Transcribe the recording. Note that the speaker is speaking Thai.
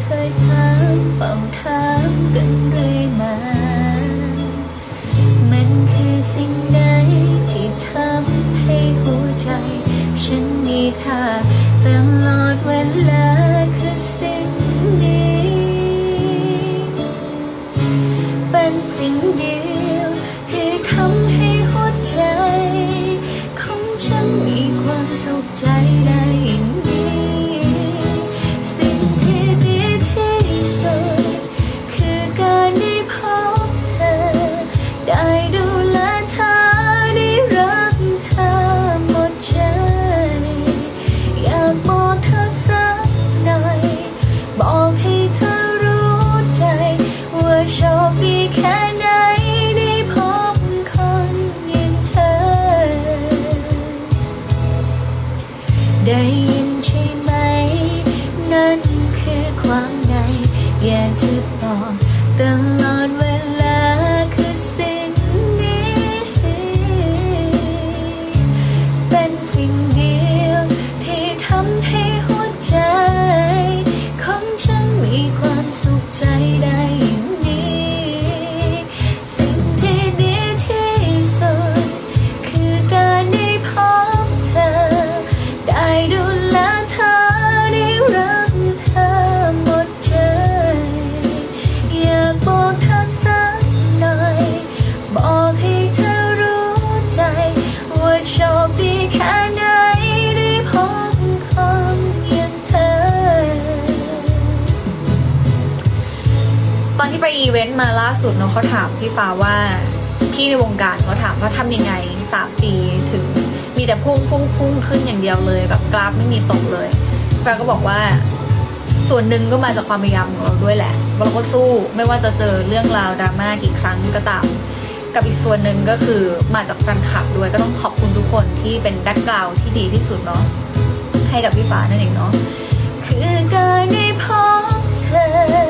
เคยถามเฝ้าถามกันเรื่อยมา มันคือสิ่งใดที่ทำให้หัวใจ ฉันมีค่าตลอดเวลาคือสิ่งนี้ เป็นสิ่งเดียวที่ทำให้หัวใจ ของฉันมีความสุขใจ อยากจะบอกตลอด ที่ไปอีเวนต์มาล่าสุดเนาะเขาถามพี่ฟ้าว่าพี่ในวงการเขาถามว่าทำยังไงสามปีถึงมีแต่พุ่งพุ่งพุ่งขึ้นอย่างเดียวเลย แบบกราฟไม่มีตกเลยฟ้าก็บอกว่า ส่วนหนึ่งก็มาจากความพยายามของเราด้วยแหละเราก็สู้ไม่ว่าจะเจอเรื่องราวดราม่ากี่ครั้งก็ตามกับอีกส่วนหนึ่งก็คือมาจากแฟนคลับด้วยก็ต้องขอบคุณทุกคนที่เป็นแบ็กกราวด์ที่ดีที่สุดเนาะให้กับพี่ฟ้านั่นเองเนาะคือการได้พบเธอ